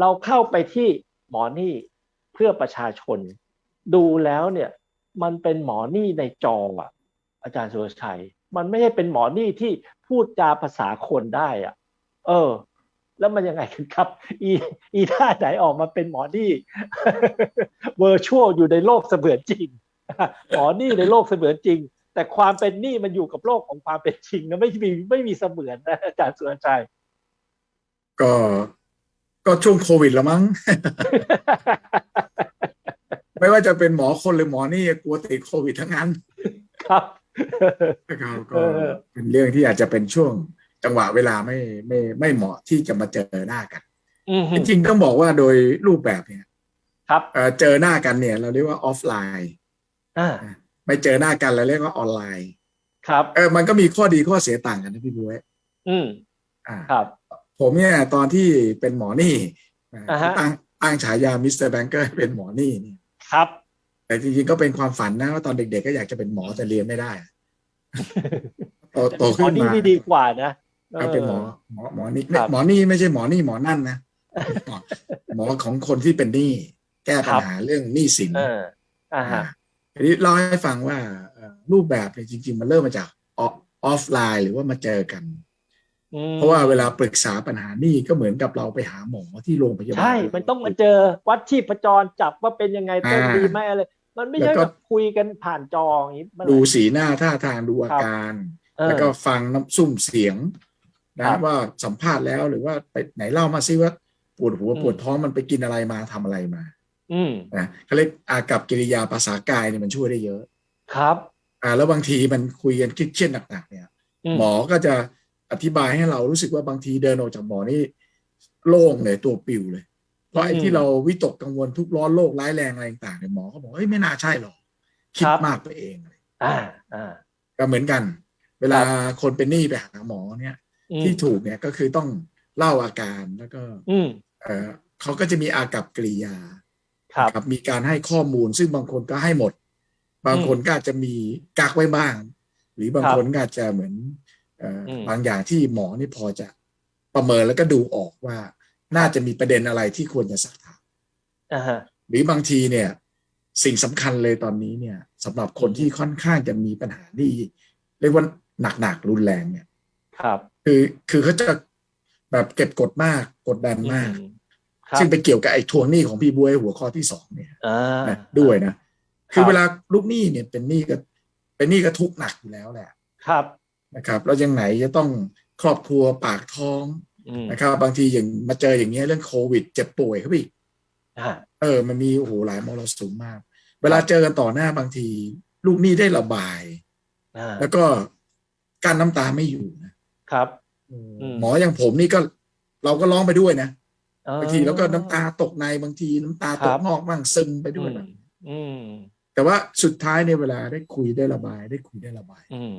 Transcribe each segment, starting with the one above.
เราเข้าไปที่หมอนี่เพื่อประชาชน ดูแล้วเนี่ยมันเป็นหมอนี่ในจออะ อาจารย์สุรชัย มันไม่ใช่เป็นหมอนี่ที่พูดจาภาษาคนได้อะ เออ แล้วมันยังไงกันครับ อีอีท่าไหนออกมาเป็นหมอนี่เวอร์ชวลอยู่ในโลกเสมือนจริงหมอนี่ในโลกเสมือนจริง แต่ความเป็นนี่มันอยู่กับโลกของความเป็นจริงนะไม่มีไม่มีเสมือนนะอาจารย์สุรชัยก็ ก็ช่วงโควิดละมั้ง ไม่ว่าจะเป็นหมอคนหรือหมอนี่กลัวติดโควิดทั้งนั้น ครับนะครับเอก็อเป็นเรื่องที่อาจจะเป็นช่วงจังหวะเวลาไม่ไม่ไม่เหมาะที่จะมาเจอหน้ากันอืมจริงๆต้องบอกว่าโดยรูปแบบเนี่ย ครับเอ่อเจอหน้ากันเนี่ย เราเรียกว่าออฟไลน์อ่าไม่เจอหน้ากันเราเรียกว่าออนไลน์ ครับ เออมันก็มีข้อดีข้อเสียต่างกันนะพี่บุ้ยอืมอ่าครับ ผมเนี่ยตอนที่เป็นหมอนี่อ่าฮะตั้งตั้งฉายามิสเตอร์แบงเกอร์เป็นหมอนี่เนี่ยครับ แต่จริงๆก็เป็นความฝันนะว่าตอนเด็กๆก็อยากจะเป็นหมอแต่เรียนไม่ได้โตโตหมขึ้อนนี่มานี่ดีกว่านะก็เป็นหมอหมอหมอนี่ครับหมอนี่ไม่ใช่หมอนี่หมอนั่นนะหมอหมอของคนที่เป็นหนี้แก้ปัญหาเรื่องหนี้สินเอออ่าฮะทีนี้เล่าให้ฟังว่าเอ่อรูปแบบเนี่ยจริง ๆ มันเริ่มมาจากออฟไลน์ หรือว่ามาเจอกันอืม เพราะว่าเวลาปรึกษาปัญหาหนี้ก็เหมือนกับเราไปหาหมอที่โรงพยาบาล ใช่ มันต้องมาเจอวัดชีพจรจับว่าเป็นยังไงต้นอ่าดีไหมอะไร มันไม่ใช่แล้วก็แบบคุยกันผ่านจออย่างนี้มันดูสีหน้าท่าทางดูอาการเออแล้วก็ฟังน้ำซุ่มเสียงนะครับว่าสัมภาษณ์แล้วหรือว่าไปไหนเล่ามาซิว่าปวดหัวอืมปวดท้องมันไปกินอะไรมาทำอะไรมา อืมนะเขาเรียกอากับกิริยาภาษากายเนี่ยมันช่วยได้เยอะ ครับ อ่า แล้วบางทีมันคุยกันคิดเครียดหนักๆเนี่ยอืมหมอก็จะ อธิบายให้เรารู้สึกว่าบางทีเดินออกจากหมอนี่โล่งเลยตัวปิวเลย เพราะไอ้ที่เราวิตกกังวลทุกข์ร้อนโรคร้ายแรงอะไรต่างๆเนี่ยหมอเขาบอกเฮ้ยไม่น่าใช่หรอกคิดมากไปเองอะไรอ่าอ่าก็เหมือนกัน เวลาคนเป็นหนี้ไปหาหมอเนี่ยอืมที่ถูกเนี่ยก็คือต้องเล่าอาการแล้วก็ อืมเออเขาก็จะมีอากับกริยาครับนะครับมีการให้ข้อมูล ซึ่งบางคนก็ให้หมด บางคนก็อาจจะมีกักไว้บ้าง หรือบางครับคนก็อาจจะเหมือนเอ่ออม บางอย่างที่หมอนี่พอจะประเมินแล้วก็ดูออกว่า น่าจะมีประเด็นอะไรที่ควรจะสักถามอ่าฮะหรือบางทีเนี่ย สิ่งสำคัญเลยตอนนี้เนี่ยสำหรับคนที่ค่อนข้างจะมีปัญหาที่เรียกว่าหนักๆรุนแรงเนี่ย ครับ คือคือเขาจะแบบเก็บกดมากกดดันมากอืครับซึ่งไปเกี่ยวกับไอ้ทวงหนี้ของพี่บวยหัวข้อที่สองเนี่ยอ่านะด้วยนะครับคือเวลาลูกหนี้เนี่ยเป็นหนี้ก็เป็นหนี้ก็ทุกข์หนักอยู่แล้วแหละ ครับ นะครับแล้วยังไหนจะต้องครอบครัวปากท้องอืมนะครับ บางทีอย่างมาเจออย่างเงี้ยเรื่องโควิด เจ็บป่วยเขาอีกอ่าเออ มันมีโอ้โหหลายมรสุมมาก เวลาเจอกันต่อหน้าบางที ลูกหนี้ได้ระบายอ่าแล้วก็การน้ำตาไม่อยู่นะครับอืมหมออย่างผมนี่ก็เราก็ร้องไปด้วยนะอ๋อบางทีแล้วก็น้ำตาตกในบางทีน้ำตาตครักบนอกบ้างซึมไปด้อืวยมบ้างอืมแต่ว่าสุดท้ายในยเวลาได้คุยได้ระบาย ได้คุยได้ระบายอืม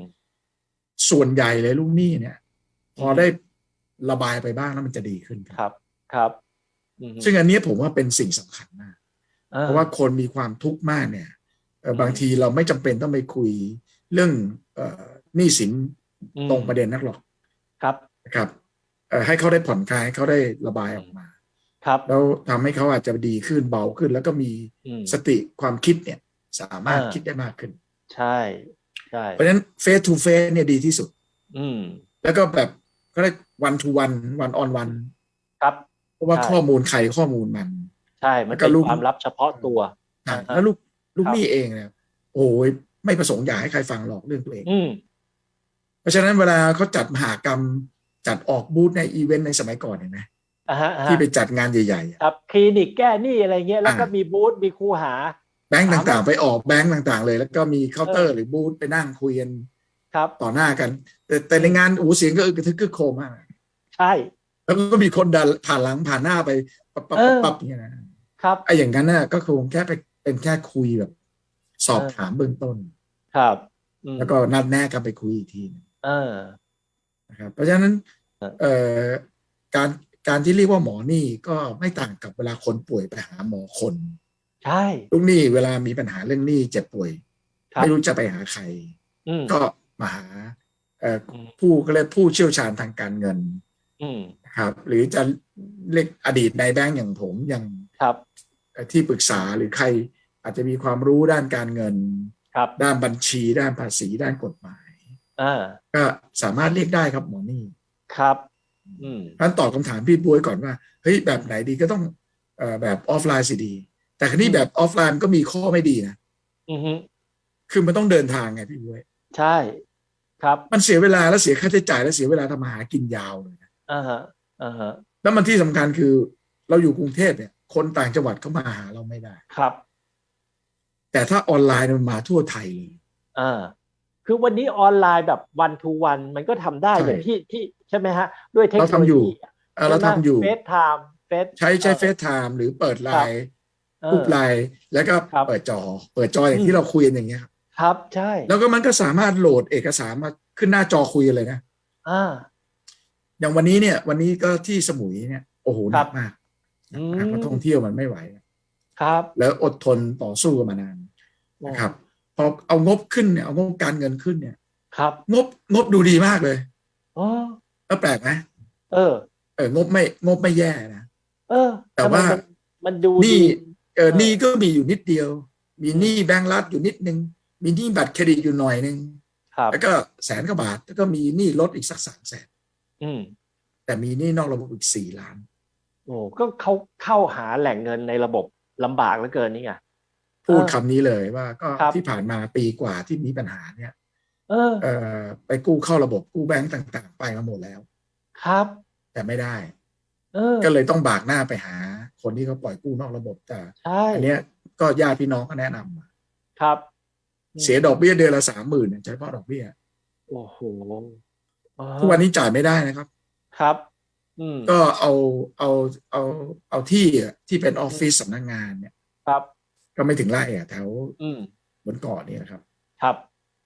ส่วนใหญ่เลยลูกหนี้เนี่ย พอได้ระบายไปบ้างแล้วมันจะดีขึ้นครับ ครับอืมซึ่งอันเนี้ยผมว่าเป็นสิ่งสำคัญมากอ่เพราะว่าคนมีความทุกข์มากเนี่ยเอ่อมบางทีเราไม่จำเป็นต้องไปคุยเรื่องเอ่อหนี้สินอืมตรงประเด็นนักหรอกครับนะครับเอ่อให้เขาได้ผ่อนคลายให้เขาได้ระบายออกมา ครับแล้วทำให้เขาอาจจะดีขึ้นเบาขึ้น แล้วก็มีอืมสติความคิดเนี่ย สามารถอ่าคิดได้มากขึ้น ใช่ใช่ เพราะฉะนั้นเฟสทูเฟสเนี่ยดีที่สุด อืม แล้วก็แบบก็ได้วันทูวันวันออนวันครับ เพราะว่าใช่ข้อมูลใครข้อมูลมัน ใช่ มันแล้วก็เป็นลูกความลับเฉพาะตัวอะอ่าฮะแล้วลูกลูกครับหนี้เองเนี่ยโอ้ยไม่ประสงค์อยากให้ใครฟังหรอกเรื่องตัวเอง อืมเพราะฉะนั้นเวลาเขาจัดมหากรรมจัดออกบูธในอีเวนต์ในสมัยก่อนเห็นไหมอ่าฮะอ่าฮะที่ไปจัดงานใหญ่ๆอะครับคลินิกแก้หนี้อะไรเงี้ยแล้วก็อ่ามีมีบูธมีครูหา แบงก์ถามว่าต่างๆ ไปออกแบงก์ต่างๆ เลย แล้วก็มีเคาน์เตอเอร์อหรือบูธไปนั่งคุยกันครับต่อหน้ากัน แต่แต่ในงานโอ้โหเสียงก็อึกกระทึกกึกโครมมากใช่ แล้วก็มีคนดันผ่านหลังผ่านหน้าไปปั๊บปั๊บเอปั๊อบปั๊บอย่างเงี้ยนะครับไอ้อย่างนั้นน่ะก็คงแค่ไปเป็นแค่คุยแบบ สอบเออถามเบื้องต้น ครับอืมแล้วก็นัดแนะกันไปคุยอีกทีหนึ่งเออนะครับเพราะฉะนั้นเออเอ่อการการที่เรียกว่าหมอนี่ก็ไม่ต่างกับเวลาคนป่วยไปหาหมอคน ใช่ลูกหนี้เวลามีปัญหาเรื่องหนี้เจ็บป่วยครับไม่รู้จะไปหาใครอืมก็มาหาเอ่ออมผู้ก็เรียกผู้เชี่ยวชาญทางการเงินอืมนะครับ หรือจะเรียกอดีตนายแบงก์อย่างผมอย่างครับที่ปรึกษาหรือใครอาจจะมีความรู้ด้านการเงินครับด้านบัญชีด้านภาษีด้านกฎหมายอ่าก็สามารถเรียกได้ครับหมอนี่ครับอืมท่านตอบคำถามพี่บวยก่อนว่าเฮ้ยแบบไหนดีก็ต้องเอ่อแบบออฟไลน์สิดี แต่คราวนี้อืมแบบออฟไลน์มันก็มีข้อไม่ดีนะอือฮึคือมันต้องเดินทางไงพี่บวยใช่ ครับ มันเสียเวลาแล้วเสียค่าใช้จ่ายแล้วเสียเวลาทำมาหากินยาวเลยนะอ่าฮะอ่าฮะแล้วมันที่สำคัญคือ เราอยู่กรุงเทพเนี่ย คนต่างจังหวัดเขามาหาเราไม่ได้ครับ แต่ถ้าออนไลน์มันมาทั่วไทยเลยอ่าคือวันนี้ออนไลน์แบบวันทูวันมันก็ทำได้ใช่อย่างที่ที่ใช่ไหมฮะ ด้วยเทคโนโลเราทำอยู่ยีเอ่อเราทำอยู่เฟซไทม์เฟซใช้ใช้เฟซไทม์หรือเปิดไลน์เออ รูปไลน์แล้วก็ครับเปิดจอ เปิดจออย่างอืมที่เราคุยกันอย่างเงี้ยครับครับ ใช่ แล้วก็มันก็สามารถโหลดเอกสารมาขึ้นหน้าจอคุยกันเลยนะอ่าอย่างวันนี้เนี่ย วันนี้ก็ที่สมุยเนี่ยโอ้โหหครันับกมากอืมนักท่องเที่ยวมันไม่ไหวครับ แล้วอดทนต่อสู้กันมานานนะครับพอเอางบขึ้นเนี่ยเอางบการเงินขึ้นเนี่ย ครับ งบงบดูดีมากเลยอ๋อแล้วแปลกไหมเออ เอองบไม่งบไม่แย่นะเออ แต่ทำไมว่านมันดูนี่ดี เออเออหนี่ก็มีอยู่นิดเดียว มีหนี้แบงก์รัฐอยู่นิดนึง มีหนี้บัตรเครดิตอยู่หน่อยนึงครับแล้วก็แสนกว่าบาท แล้วก็มีหนี้รถอีกสักสามแสนอืมแต่มีหนี้นอกระบบอีกสี่ล้าน โอ้ก็เขาเข้าหาแหล่งเงินในระบบลำบากเหลือเกินนี่ไงพูดเออคำนี้เลยว่าก็ครับที่ผ่านมาปีกว่าที่มีปัญหาเนี่ยเออเออ ไปกู้เข้าระบบกู้แบงก์ต่าง ๆ ไปมาหมดแล้ว ครับ แต่ไม่ได้เออ ก็เลยต้องบากหน้าไปหา คนที่เขาปล่อยกู้นอกระบบแต่ใช่อันเนี้ยก็ญาติพี่น้องก็แนะนำมาครับ เสียดอกเบี้ยเดือนละสามหมื่นเฉพาะดอกเบี้ยโอ้โหอ่าทุกวันนี้จ่ายไม่ได้นะครับ ครับอืมก็เอาเอาเอาเอาที่อะที่เป็นออฟฟิศสำนักงานเนี่ย ครับ ก็ไม่ถึงไร่อะแถวอืมบนเกาะนี่นะครับ ครับ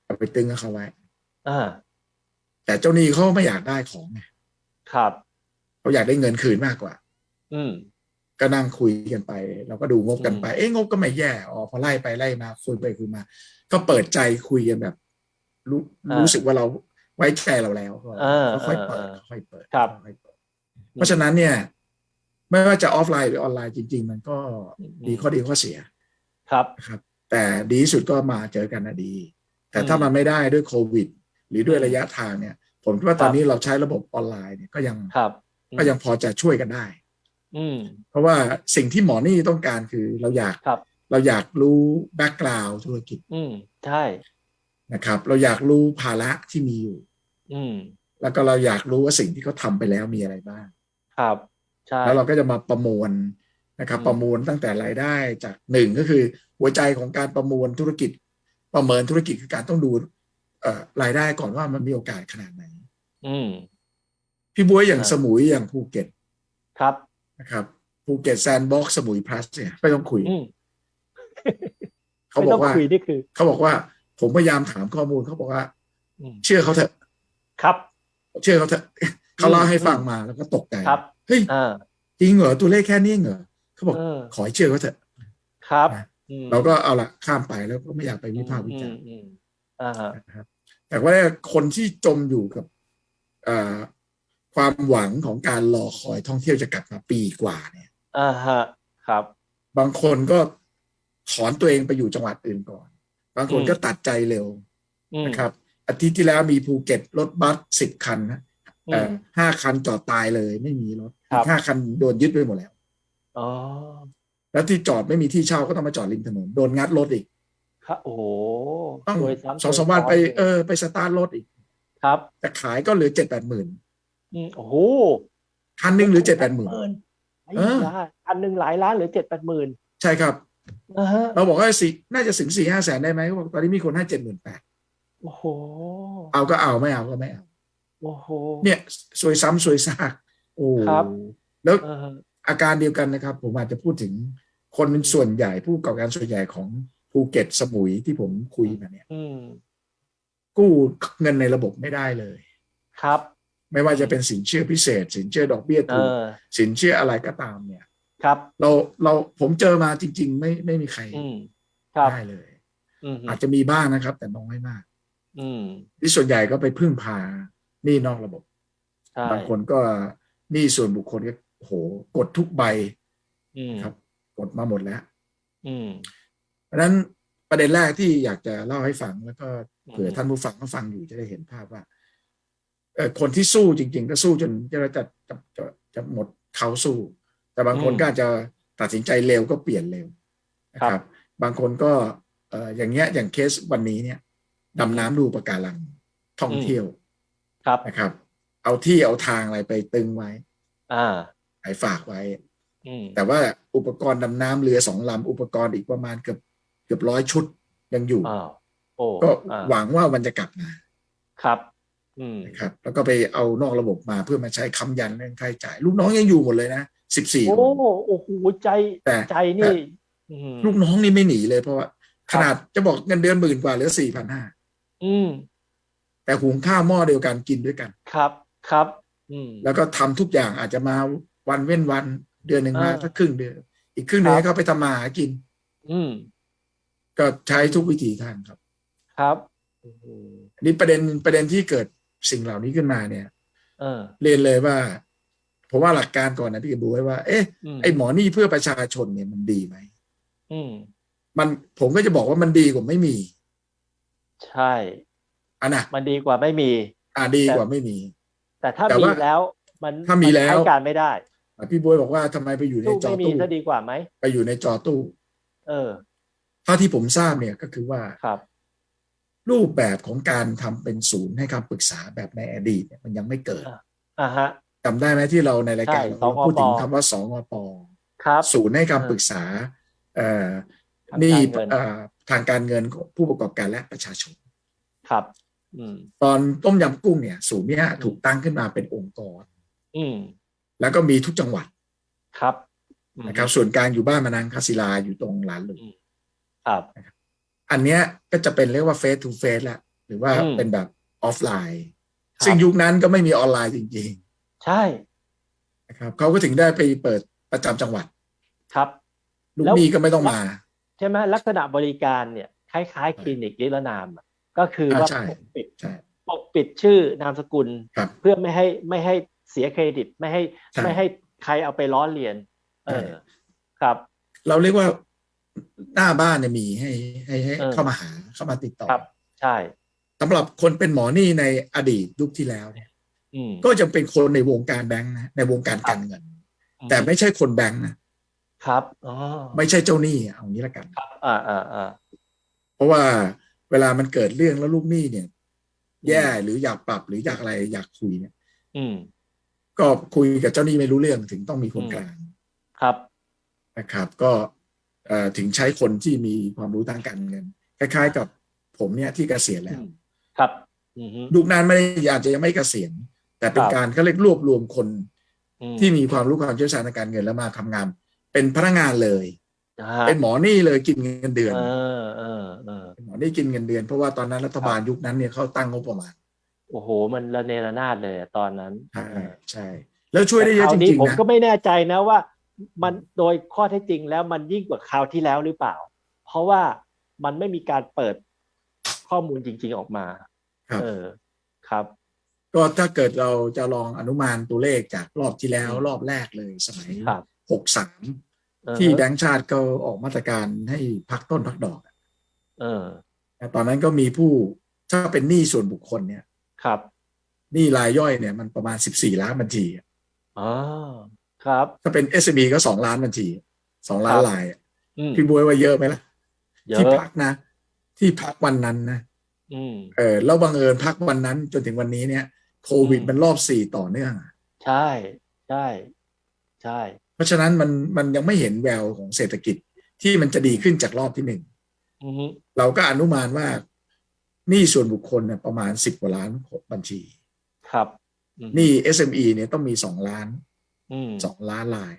เอาไปตึงกับเขาไว้อ่าแต่เจ้าหนี้เขาไม่อยากได้ของไงครับ เขาอยากได้เงินคืนมากกว่า อืมก็นั่งคุยกันไป เราก็ดูงบกันไปอืมเอ้งบก็ไม่แย่อ๋อพอไล่ไปไล่มาคุยไปคุยมา ก็เปิดใจคุยกันแบบ รู้รู้สึกว่าเราไว้ใจเราแล้วก็เออค่อยๆเอเปิอดค่อยๆเปิดครับค่อยๆเปิดเพราะฉะนั้นเนี่ย ไม่ว่าจะออฟไลน์หรือออนไลน์จริง ๆ มันก็อืมดีข้อดีข้อเสีย ครับนะครับ แต่ดีที่สุดก็มาเจอกันนะดี แต่อืมถ้ามันไม่ได้ด้วยโควิด หรือด้วยระยะทางเนี่ย ผมคิดว่าตอนครับนี้เราใช้ระบบออนไลน์เนี่ยก็ยังครับ ก็ยังพอจะช่วยกันได้ อืมเพราะว่าสิ่งที่หมอนี่ต้องการคือเราอยากครับเราอยากรู้แบ็กกราวด์ธุรกิจ อืมใช่นะครับ เราอยากรู้ภาระที่มีอยู่ อืมแล้วก็เราอยากรู้ว่าสิ่งที่เขาทำไปแล้วมีอะไรบ้าง ครับใช่แล้วเราก็จะมาประมวลนะครับอืมประมวลตั้งแต่รายได้จากหนึ่งก็คือ หัวใจของการประมวลธุรกิจ ประเมินธุรกิจคือการต้องดูเอ่อรายได้ก่อนว่ามันมีโอกาสขนาดไหน อืม พี่บ๊วยอย่างอ่าสมุยอย่างภูเก็ตครับนะครับภูเก็ตแซนด์บ็อกซ์สมุยพลัสเนี่ยไม่ต้องคุยอืมเขาไม่บอต้อกงว่าคุยนี่คือเขาบอกว่า ผมพยายามถามข้อมูลเขาบอกว่าอืมเชื่อเขาเถอะครับ เชื่อเขาเถอะเขาเล่าให้ฟังมาแล้วก็ตกใจครับเฮ้ยอ่าจริงเหรอตัวเลขแค่นี้เหรอเขาบอกเออขอให้เชื่อเขาเถอะครับนะอืมเราก็เอาละข้ามไปแล้วก็ไม่อยากไปวิพากษ์วิจารณ์อืมอืมอ่าฮะนะครับแต่ว่าคนที่จมอยู่กับเอ่อ ความหวังของการรอคอยท่องเที่ยวจะกลับมาปีกว่าเนี่ยอ่าฮะครับ บางคนก็ถอนตัวเองไปอยู่จังหวัดอื่นก่อน บางคนอืมก็ตัดใจเร็วอืมนะครับ อาทิตย์ที่แล้วมีภูเก็ตรถบัสสิบคันนะอืเอ่มอห้าคันจอดตายเลย ไม่มีรถครับอีกห้าคันโดนยึดไปหมดแล้วอ๋อแล้วที่จอดไม่มีที่เช่าก็ต้องมาจอดริมถนนโดนงัดรถอีกครับโอ้โหต้องซวยซ้ำสองซวยสามวันไปซ้เออไปสตาร์ทรถอีก ครับ แต่ขายก็เหลือเจ็ดแปดหมื่น อืมโอ้โหคันหนึ่งเหลือเจ็ดแปดหมื่น ไอ้เออยาอันหนึ่งหลายล้านเหลือเจ็ดแปดหมื่นใช่ครับ นะฮะเราบอกว่าสี่น่าจะถึงสี่ห้าแสนได้ไหมเขาบอกตอนนี้มีคนให้เจ็ดหมื่นแปดโอ้โหเอาก็เอาไม่เอาก็ไม่เอาโอ้โห เนี่ยซวยซ้ำซวยซากโอ้ครับ แล้วเออ อาการเดียวกันนะครับ ผมอาจจะพูดถึงคนเป็นส่วนใหญ่ผู้ประกอบการส่วนใหญ่ของภูเก็ตสมุยที่ผมคุยมาเนี่ย อืมกู้เงินในระบบไม่ได้เลย ครับ ไม่ว่าจะเป็นสินเชื่อพิเศษ สินเชื่อดอกเบี้ยเอถูกอสินเชื่ออะไรก็ตามเนี่ย ครับ เราเราผมเจอมาจริง ๆ ไม่ไม่มีใครอืมครับได้เลยอืมอาจจะมีบ้างนะครับ แต่น้อยมาก อืมที่ส่วนใหญ่ก็ไปพึ่งพาหนี่นอกระบบใช่บางคนก็หนี้ส่วนบุคคลก็โอ้โหกดทุกใบอืมครับ กดมาหมดแล้วอืมเพราะฉะนั้นประเด็นแรกที่อยากจะเล่าให้ฟังแล้วก็เผื่ออืมท่านผู้ฟังเขาฟังอยู่จะได้เห็นภาพว่าเออ คนที่สู้จริง ๆ ก็สู้จนจะจะจะจะจะหมดเขาสู้ แต่บางคนก็อาจจะตัดสินใจเร็วก็เปลี่ยนเร็วนะครับ บางคนก็เอออย่างเงี้ยอย่างเคสวันนี้เนี่ยดำน้ำดูปะการังท่องเที่ยวครับนะครับ เอาที่เอาทางอะไรไปตึงไว้ อ่าไปฝากไว้อืมแต่ว่าอุปกรณ์ดำน้ำเรือสองลำอุปกรณ์อีกประมาณเกือบเกือบร้อยชุดยังอยู่อ้าวโอ้ก็อ่าหวังว่ามันจะกลับมาครับอืม นะครับแล้วก็ไปเอานอกระบบมาเพื่อมาใช้ค้ำยันเรื่องค่าใช้จ่าย ลูกน้องยังอยู่หมดเลยนะสิบสี่โอ้คนโอ้โหใจแต่ใจนี่อืมลูกน้องนี่ไม่หนีเลยเพราะว่าครับขนาดจะบอกเงินเดือนหมื่นกว่าเหลือสี่พันห้าอืมแต่หุงข้าวหม้อเดียวกันกินด้วยกัน ครับครับอืมแล้วก็ทำทุกอย่างอาจจะมาวันเว้นวันเดือนหนึ่งมาอ่าสักครึ่งเดือนอีกครึ่งเดือนครับให้เขาไปทำมาหากิน อืมก็ใช้ทุกวิธีทางครับ ครับโอ้โหอันนี้ประเด็นประเด็นที่เกิด สิ่งเหล่านี้ขึ้นมาเนี่ยเออเรียนเลยว่าผมว่าหลักการก่อนนะพี่กบูไว้ว่า เอ๊ะอืมไอหมอนี่เพื่อประชาชนเนี่ยมันดีไหมอืมมันผมก็จะบอกว่ามันดีกว่าไม่มี ใช่อะนะมันดีกว่าไม่มี อะดีกว่าไม่มี แต่ถ้าแต่มีว่าแล้ว มันถ้ามีแล้วนใช้การไม่ได้อะพี่บวยบอกว่าทำไมไปอยู่ในตู้จอไม่มีตู้ซะดีกว่าไหมไปอยู่ในจอตู้ เออเท่าที่ผมทราบเนี่ยก็คือว่าครับ รูปแบบของการทำเป็นศูนย์ให้คำปรึกษาแบบในอดีตเนี่ยมันยังไม่เกิดอะอ่าฮะจำได้ไหมที่เราในรายการใช่เราสงปพูดถึงคำว่าสงปครับศูนย์ให้คำปรึกษาเอ่อทางนี่การเงินเอ่อทางการเงินของผู้ประกอบการและประชาชน ครับอืมตอนต้มยำกุ้งเนี่ย ศูนย์เนี้ยถูกตั้งขึ้นมาเป็นองค์กร อืมแล้วก็มีทุกจังหวัดครับอืมนะครับ ส่วนกลางอยู่บ้านมานังคาศิลาอยู่ตรงหลานหลวงครับ อันเนี้ยก็จะเป็นเรียกว่าเฟสทูเฟสละหรือว่าอืมเป็นแบบออฟไลน์ครับซึ่งยุคนั้นก็ไม่มีออนไลน์จริงใช่ๆนะครับเขาก็ถึงได้ไปเปิดประจำจังหวัดครับลูกแล้วหนี้ก็ไม่ต้องมา ใช่ไหมลักษณะบริการเนี่ย คล้าย ๆ คลินิกนิรนามอะก็คืออ่าว่าใช่ปกปิดใช่ปกปิดชื่อนามสกุลครับเพื่อไม่ให้ไม่ให้เสียเครดิตไม่ให้ใช่ไม่ให้ใครเอาไปล้อเลียน เออใช่ครับ เราเรียกว่า หน้าบ้านเนี่ยมีให้ให้ให้เออเข้ามาหาเข้ามาติดต่อครับ ใช่สำหรับคนเป็นหมอหนี้ในอดีตยุคที่แล้วเนี่ยอืมก็จะเป็นคนในวงการแบงค์นะในวงการการเงิน แต่ไม่ใช่คนแบงค์นะครับอ๋อไม่ใช่เจ้าหนี้เอางี้ละกันครับ อ่าอ่าอ่าเพราะว่าเวลามันเกิดเรื่องแล้วลูกหนี้เนี่ย แย่หรืออยากปรับหรืออยากอะไรอยากคุยเนี่ย อืมก็คุยกับเจ้าหนี้ไม่รู้เรื่องถึงต้องมีคนกลางครับนะครับ ก็เอ่อ ถึงใช้คนที่มีความรู้ทางการเงิน คล้าย ๆ กับผมเนี่ยที่เกษียณแล้ว ครับอืมฮึลูกนั้นไม่ได้อาจจะยังไม่เกษียณแต่เป็นครับการเขาเรียกรวบรวมคนอืมที่มีความรู้ความเชี่ยวชาญในการเงินแล้วมาทำงาน เป็นพนักงานเลยนะฮะเป็นหมอหนี้เลยกินเงินเดือนเออเออเออเป็นหมอหนี้กินเงินเดือน เพราะว่าตอนนั้นรัฐบาลยุคนั้นเนี่ยเขาตั้งงบประมาณ โอ้โห มันระเนระนาดเลยอะตอนนั้นใช่ใช่ แล้วช่วยได้เยอะจแต่คราวนี้ริงผมๆนะก็ไม่แน่ใจนะว่า มันโดยข้อเท็จจริงแล้วมันยิ่งกว่าคราวที่แล้วหรือเปล่า เพราะว่ามันไม่มีการเปิดข้อมูลจริง ๆออกมาครับเออครับ ก็ถ้าเกิดเราจะลองอนุมานตัวเลขจากรอบที่แล้วอืมรอบแรกเลยสมัยครับหกสามเออที่แบงก์ชาติก็ออกมาตรการให้พักต้นพักดอกเออแต่ตอนนั้นก็มีผู้ถ้าเป็นหนี้ส่วนบุคคลเนี่ย ครับหนี้รายย่อยเนี่ยมันประมาณสิบสี่ล้านบัญชีอ๋อ ครับ ถ้าเป็น s อ b ก็สองล้านบัญชีสองล้านครับลายอะอืม พี่บวยว่าเยอะไหมล่ะ เยที่อะพักนะ ที่พักวันนั้นนะอืม เออแล้วบังเอิญพักวันนั้นจนถึงวันนี้เนี่ยโควิดอืม มันรอบสี่ต่อเนื่องอะใช่ ใช่ ใช่ เพราะฉะนั้นมันมันยังไม่เห็นแววของเศรษฐกิจที่มันจะดีขึ้นจากรอบที่หนึ่ง อือฮึเราก็อนุมานว่าหนี้ส่วนบุคคลเนี่ยประมาณสิบกว่าล้านบัญชีครับอืมหนี้ SME เนี่ยต้องมีสองล้านอืม สองล้านลาย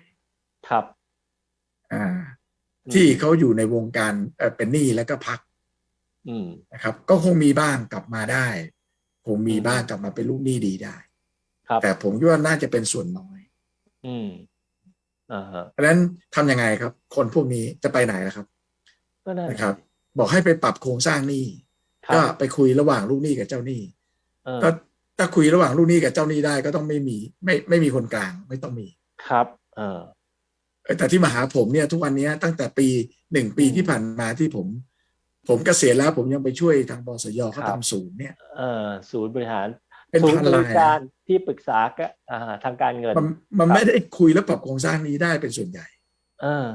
ครับ อ่าอืมที่เขาอยู่ในวงการเอ่อเป็นหนี้แล้วก็พักอืมนะครับ ก็คงมีบ้างกลับมาได้ คงมีอืมบ้างกลับมาเป็นลูกหนี้ดีได้ครับแต่ผมคิดว่าน่าจะเป็นส่วนน้อย อืมอ่าฮะเพราะฉะนั้นทำยังไงครับ คนพวกนี้จะไปไหนนะครับ ก็นั่นแหละนะครับ บอกให้ไปปรับโครงสร้างหนี้ครัก็บไปคุยระหว่างลูกหนี้กับเจ้าหนี้เออก็ ถ้าคุยระหว่างลูกหนี้กับเจ้าหนี้ได้ก็ต้องไม่มี ไม่ไม่มีคนกลางไม่ต้องมีครับ เออเออแต่ที่มาหาผมเนี่ย ทุกวันเนี้ยตั้งแต่ปีหนึ่งปีอืมที่ผ่านมาที่ผม ผมเกษียณแล้วผมยังไปช่วยทางบสยเขาครับทำศูนย์เนี่ยเออศูนย์บริหารเป็นศูนพัย์นบลาริยการนะที่ปรึกษาก็อ่าทางการเงิน มันมันครับไม่ได้คุยแล้วปรับโครงสร้างนี้ได้เป็นส่วนใหญ่ เออ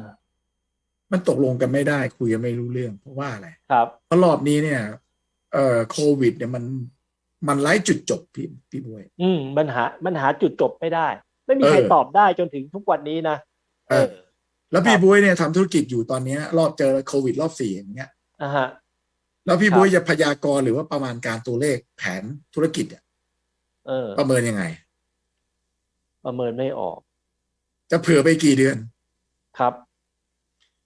มันตกลงกันไม่ได้คุยกันไม่รู้เรื่อง เพราะว่าอะไรครับเพราะรอบนี้เนี่ย เอ่อโควิด เนี่ยมัน มันไร้จุดจบพี่พี่บวย อืมปัญหาปัญหาจุดจบไม่ได้ ไม่มีใครเออตอบได้จนถึงทุกวันนี้นะเออ แล้วพี่บวยเนี่ยทำธุรกิจอยู่ตอนเนี้ยรอบเจอโควิดรอบสี่อย่างเงี้ยอ่าฮะ แล้วพี่ครับบวยจะพยากรณ์หรือว่าประมาณการตัวเลขแผนธุรกิจเนี่ยเออประเมินยังไง ประเมินไม่ออก จะเผื่อไปกี่เดือน ครับ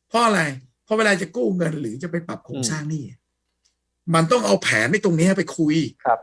เพราะอะไร เพราะเวลาจะกู้เงินหรือจะไปปรับโครงสร้างหนี้มันต้องเอาแผนในตรงเนี้ยไปคุย ครับ